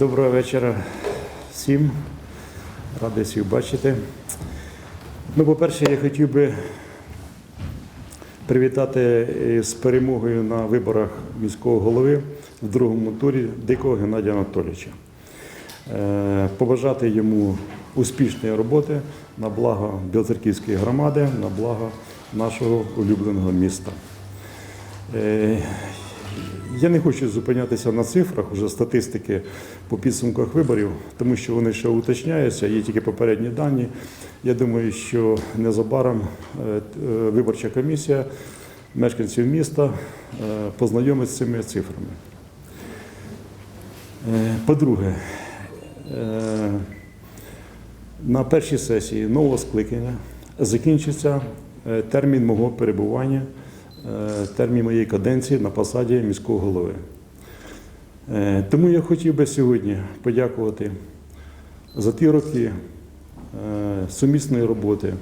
Доброго вечора всім. Радий всіх бачити. Ну, по-перше, я хотів би привітати з перемогою на виборах міського голови в другому турі Дикого Геннадія Анатолійовича. Е, Побажати йому успішної роботи на благо Білоцерківської громади, на благо нашого улюбленого міста. Я не хочу зупинятися на цифрах уже статистики по підсумках виборів, тому що вони ще уточняються, є тільки попередні дані. Я думаю, що незабаром е, е, виборча комісія мешканців міста е, познайомить з цими цифрами. По-друге, на першій сесії нового скликання закінчиться термін мого перебування, термін моєї каденції на посаді міського голови. Е, Тому я хотів би сьогодні подякувати за ті роки е, сумісної роботи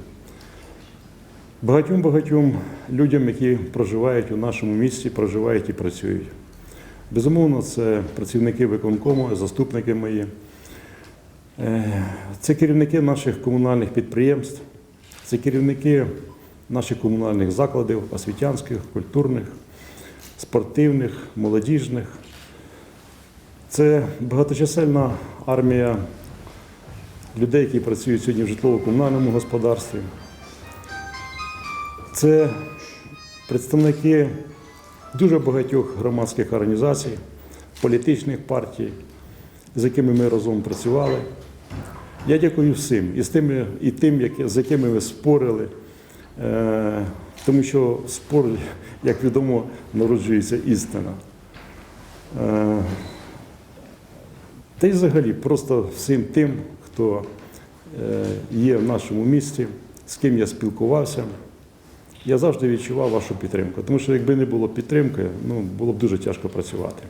багатьом-багатьом людям, які проживають у нашому місті, проживають і працюють. Безумовно, це працівники виконкому, заступники мої. Е, Це керівники наших комунальних підприємств, це керівники наших комунальних закладів, освітянських, культурних, спортивних, молодіжних. Це багаточисельна армія людей, які працюють сьогодні в житлово-комунальному господарстві. Це представники дуже багатьох громадських організацій, політичних партій, з якими ми разом працювали. Я дякую всім і з тими, і тим, з якими ви спорили, тому що спор, як відомо, народжується істина. Е, та й взагалі просто всім тим, хто е, є в нашому місті, з ким я спілкувався. Я завжди відчував вашу підтримку, тому що якби не було підтримки, ну, було б дуже тяжко працювати.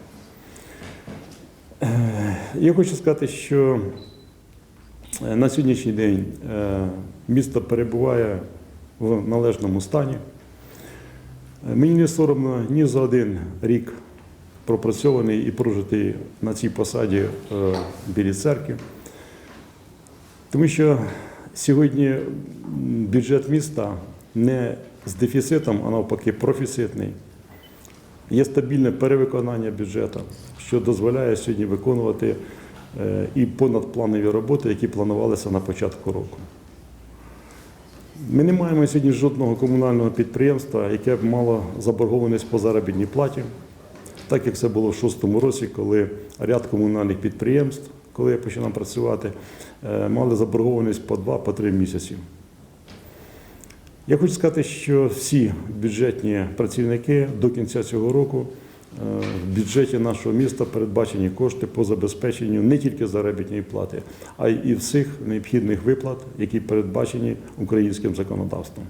Е, Я хочу сказати, що е, на сьогоднішній день е, місто перебуває в належному стані. Е, Мені не соромно ні за один рік пропрацьований і прожитий на цій посаді е, Білій церкві. Тому що сьогодні бюджет міста не з дефіцитом, а навпаки профіцитний. Є стабільне перевиконання бюджету, що дозволяє сьогодні виконувати е, і понадпланові роботи, які планувалися на початку року. Ми не маємо сьогодні жодного комунального підприємства, яке б мало заборгованість по заробітній платі, так як це було в 2006 році, коли ряд комунальних підприємств, коли я починав працювати, е, мали заборгованість по 2-3 місяці. Я хочу сказати, що всі бюджетні працівники до кінця цього року в бюджеті нашого міста передбачені кошти по забезпеченню не тільки заробітної плати, а й всіх необхідних виплат, які передбачені українським законодавством.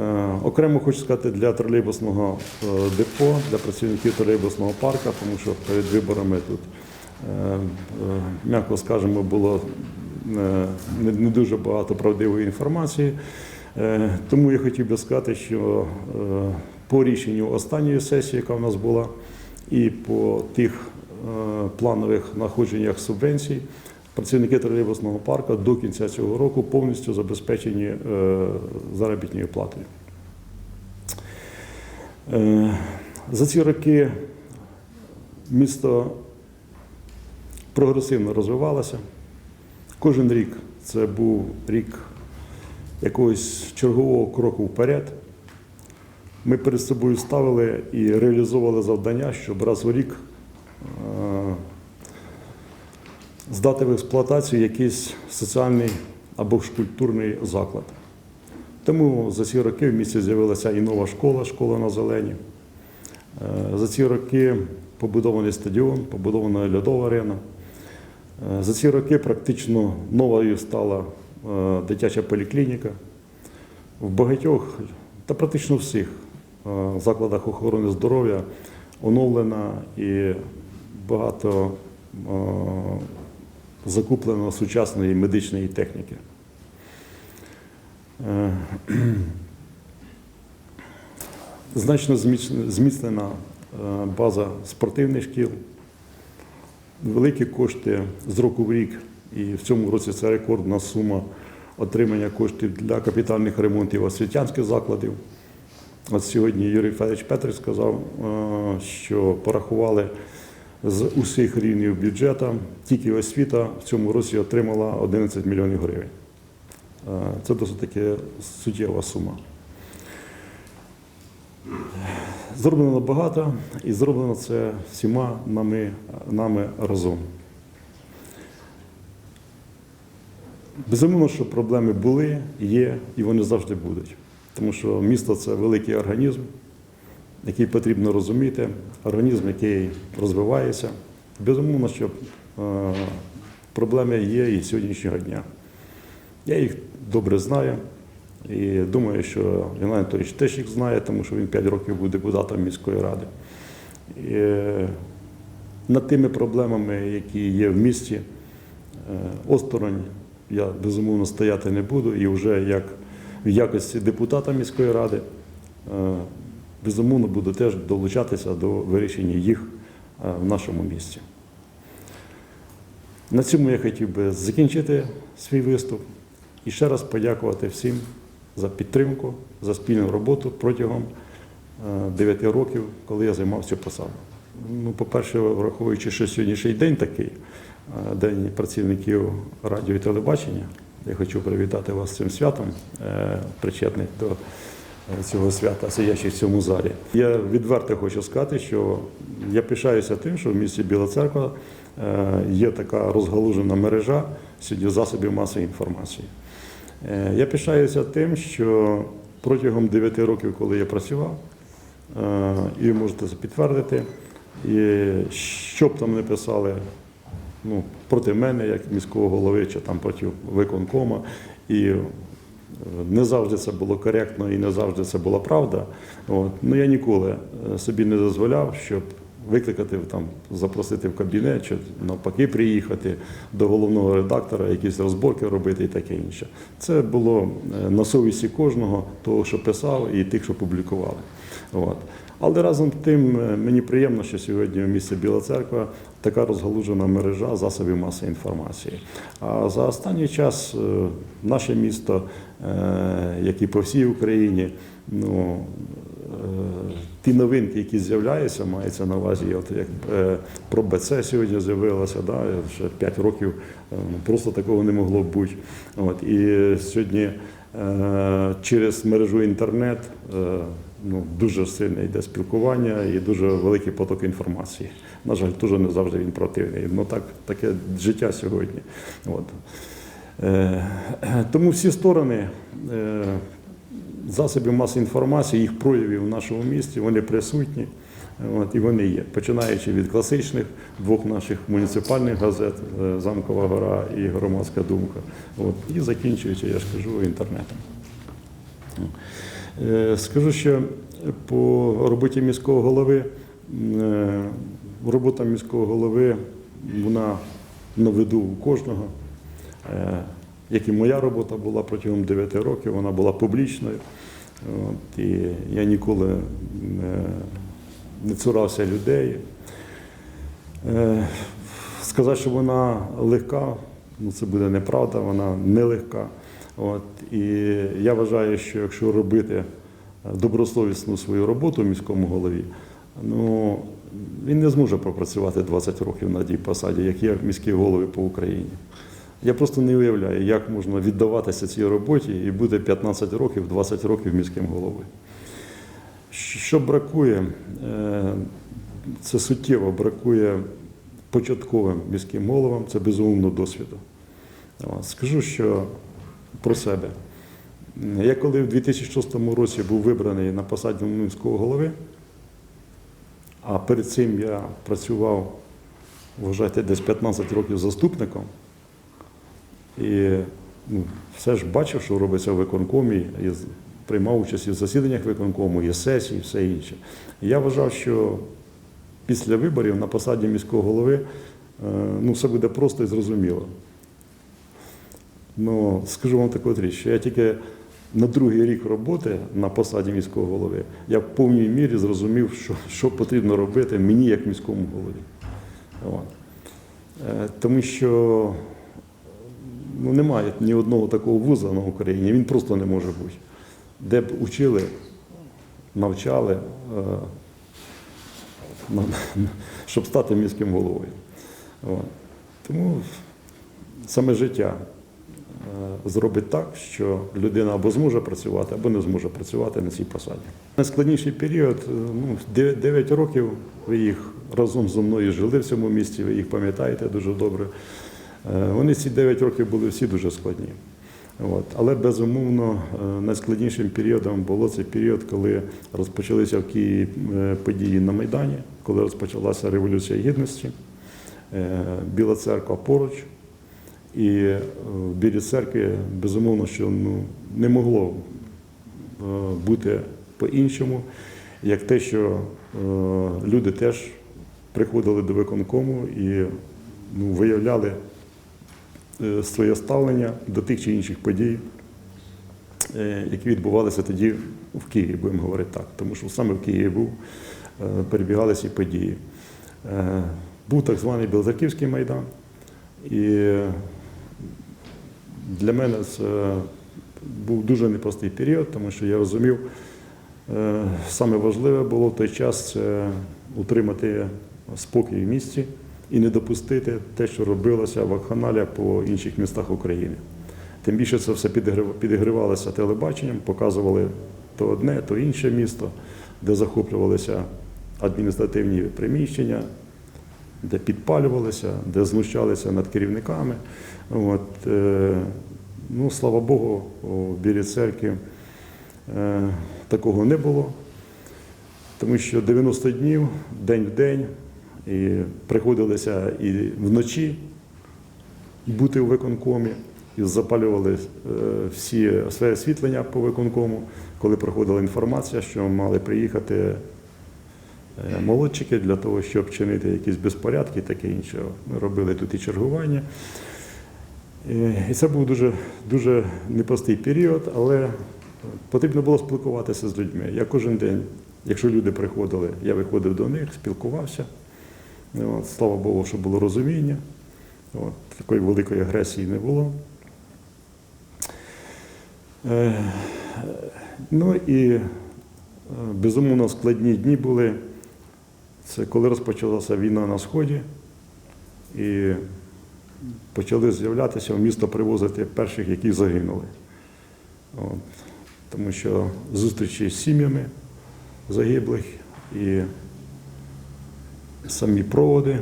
Е, Окремо хочу сказати для тролейбусного е, депо, для працівників тролейбусного парка, тому що перед виборами тут, е, е, м'яко скажемо, було е, не дуже багато правдивої інформації. Е, Тому я хотів би сказати, що е, по рішенню останньої сесії, яка в нас була, і по тих е, планових знаходженнях субвенцій, працівники тролейбусного парку до кінця цього року повністю забезпечені е, заробітною платою. Е, За ці роки місто прогресивно розвивалося. Кожен рік це був рік якогось чергового кроку вперед. Ми перед собою ставили і реалізовували завдання, щоб раз у рік е, здати в експлуатацію якийсь соціальний або ж культурний заклад. Тому за ці роки в місті з'явилася і нова школа, школа на зелені. Е, За ці роки побудований стадіон, побудована льодова арена. Е, За ці роки практично новою стала дитяча поліклініка. В багатьох та практично всіх закладах охорони здоров'я оновлена і багато е, закуплено сучасної медичної техніки. Е, Значно зміцнена е, база спортивних шкіл. великі кошти з року в рік, і в цьому році це рекордна сума отримання коштів для капітальних ремонтів освітянських закладів. От сьогодні Юрій Федорович Петрик сказав, е, що порахували з усіх рівнів бюджету, тільки освіта в цьому році отримала 11 мільйонів гривень. Е, Це досить таки суттєва сума. Зроблено багато і зроблено це всіма нами, нами разом. Безумовно, що проблеми були, є і вони завжди будуть. Тому що місто це великий організм, який потрібно розуміти, організм, який розвивається. Безумовно, що е, проблеми є і сьогоднішнього дня. Я їх добре знаю і думаю, що Іван Анатолійович теж їх знає, тому що він 5 років був депутатом міської ради. І е, над тими проблемами, які є в місті, е, осторонь я безумовно стояти не буду і вже як в якості депутата міської ради е, безумовно буду теж долучатися до вирішення їх е, в нашому місті. На цьому я хотів би закінчити свій виступ і ще раз подякувати всім за підтримку, за спільну роботу протягом 9 років, коли я займав цю посаду. Ну, по-перше, враховуючи, що сьогоднішній день такий, е, День працівників радіо і телебачення, я хочу привітати вас цим святом, е, причетних до цього свята, сидячих в цьому залі. Я відверто хочу сказати, що я пишаюся тим, що в місті Біла Церква е, є така розгалужена мережа сьогодні засобів масової інформації. Е, Я пишаюся тим, що протягом 9 років, коли я працював, і можете підтвердити, і що б там не писали ну, проти мене, як міського голови, чи там проти виконкома, і е, не завжди це було коректно і не завжди це була правда. От. Ну я ніколи е, собі не дозволяв, щоб викликати там, запросити в кабінет, чи навпаки приїхати до головного редактора, якісь розборки робити і таке інше. Це було е, на совісті кожного, того, що писав, і тих, що публікували. От. Але разом з тим мені приємно, що сьогодні в місті Біла Церква така розгалужена мережа засобів масової інформації. А за останній час е, наше місто, е, як і по всій Україні, ну, е, ті новинки, які з'являються, мається на увазі, от як про БЦ сьогодні з'явилося, да, ще 5 років ну, просто такого не могло бути. От, і сьогодні через мережу інтернет е, ну, дуже сильне йде спілкування і дуже великий поток інформації. На жаль, дуже не завжди він противний. Ну так, таке життя сьогодні. От. Е, Тому всі сторони е, засобів масової інформації, їх проявів в нашому місті, вони присутні. От, і вони є, починаючи від класичних двох наших муніципальних газет е, Замкова гора і Громадська думка, от, і закінчуючи, я ж кажу, інтернетом. Е, Скажу, що по роботі міського голови, е, робота міського голови, вона на виду у кожного. Як і моя робота була протягом 9 років, вона була публічною. От, і я ніколи не, не цурався людей. Е, Сказати, що вона легка, ну це буде неправда, вона нелегка. От, і я вважаю, що якщо робити добросовісну свою роботу в міському голові, ну він не зможе пропрацювати 20 років на тій посаді, як є міські голови по Україні. Я просто не уявляю, як можна віддаватися цій роботі і бути 15 років, 20 років міським головою. Що бракує, Е, це суттєво бракує початковим міським головам, це безумовно досвіду. Скажу, що про себе. Я коли в 2006 році був вибраний на посаді міського голови, а перед цим я працював, вважайте, десь 15 років заступником. І ну, все ж бачив, що робиться в виконкомі, і приймав участь і в засіданнях виконкому, і сесії, і все інше. Я вважав, що після виборів на посаді міського голови е, ну, все буде просто і зрозуміло. Ну, скажу вам таку річ, що я тільки на другий рік роботи на посаді міського голови я в повній мірі зрозумів, що, що потрібно робити мені як міському голові. От. Е, Тому що ну, немає ні одного такого вуза на Україні, він просто не може бути. Де б учили, навчали, е, щоб стати міським головою. Тому саме життя е, зробить так, що людина або зможе працювати, або не зможе працювати на цій посаді. Найскладніший період, е, ну, 9 років ви їх разом зі мною жили в цьому місті, ви їх пам'ятаєте дуже добре. Вони ці 9 років були всі дуже складні. От. Але безумовно е, найскладнішим періодом було цей період, коли розпочалися в Києві е, події на Майдані, коли розпочалася Революція Гідності, Е, Біла церква поруч. І в Білій церкві, безумовно, що ну, не могло бути по-іншому, як те, що люди теж приходили до виконкому і ну, виявляли своє ставлення до тих чи інших подій, е, які відбувалися тоді в Києві, будемо говорити так. Тому що саме в Києві був, е, перебігали події. Е, Був так званий Білозерківський майдан. І для мене це був дуже непростий період, тому що я розумів, е, саме важливе було в той час це утримати спокій в місті і не допустити те, що робилося в Акханалія по інших містах України. Тим більше це все підігривалося телебаченням, показували то одне, то інше місто, де захоплювалися адміністративні приміщення, де підпалювалися, де знущалися над керівниками. От, е, ну, слава Богу, у Білій церкві е, такого не було, тому що 90 днів, день в день, і приходилося і вночі бути у виконкомі, і запалювали е, всі все освітлення по виконкому, коли проходила інформація, що мали приїхати е, молодчики для того, щоб чинити якісь безпорядки і таке інше. Ми робили тут і чергування. Е, І це був дуже, дуже непростий період, але потрібно було спілкуватися з людьми. Я кожен день, якщо люди приходили, я виходив до них, спілкувався. От, слава Богу, що було розуміння. От, такої великої агресії не було. Е, ну і е, безумовно складні дні були. Це коли розпочалася війна на Сході, і почали з'являтися в місто привозити перших, які загинули. От, тому що зустрічі з сім'ями загиблих і самі проводи,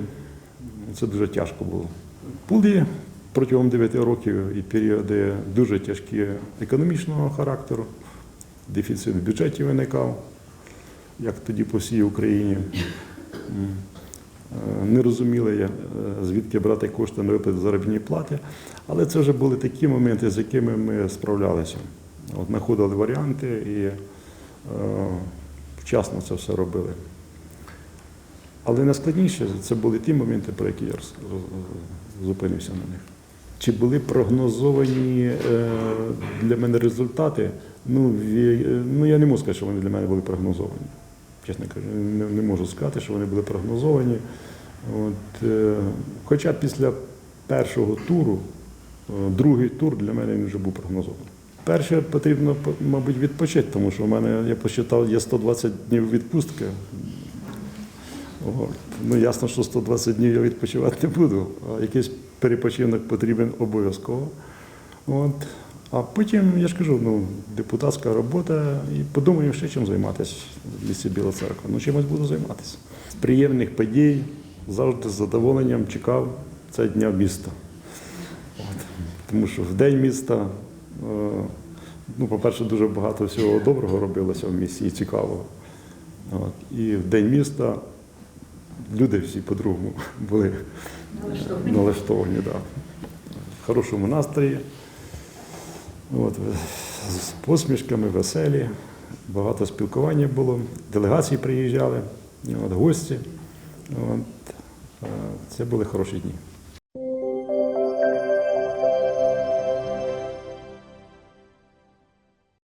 це дуже тяжко було. Були протягом 9 років і періоди дуже тяжкі економічного характеру, дефіцит в бюджеті виникав, як тоді по всій Україні. Е, Не розуміли, е, звідки брати кошти на виплату заробітної плати, але це вже були такі моменти, з якими ми справлялися. От, знаходили варіанти і е, вчасно це все робили. Але найскладніше це були ті моменти, про які я зупинився на них. Чи були прогнозовані е, для мене результати? Ну, е, ну, я не можу сказати, що вони для мене були прогнозовані. Чесно кажучи, не, можу сказати, що вони були прогнозовані. От, е, хоча після першого туру, другий тур для мене він вже був прогнозований. Перше потрібно, мабуть, відпочити, тому що в мене, я посчитав, є 120 днів відпустки. Ну, ясно, що 120 днів я відпочивати не буду, а якийсь перепочинок потрібен обов'язково. От. А потім, я ж кажу, ну, депутатська робота, і подумаю, ще чим займатися в місті Біла Церква. Ну, чимось буду займатися. З приємних подій завжди з задоволенням чекав це дня міста. От. Тому що в день міста, е, ну, по-перше, дуже багато всього доброго робилося в місті і цікавого. От. І в день міста люди всі по-другому були Налаштовані. налаштовані. Да. В хорошому настрої. От, з посмішками, веселі, багато спілкування було, делегації приїжджали, от, гості. От, е, це були хороші дні.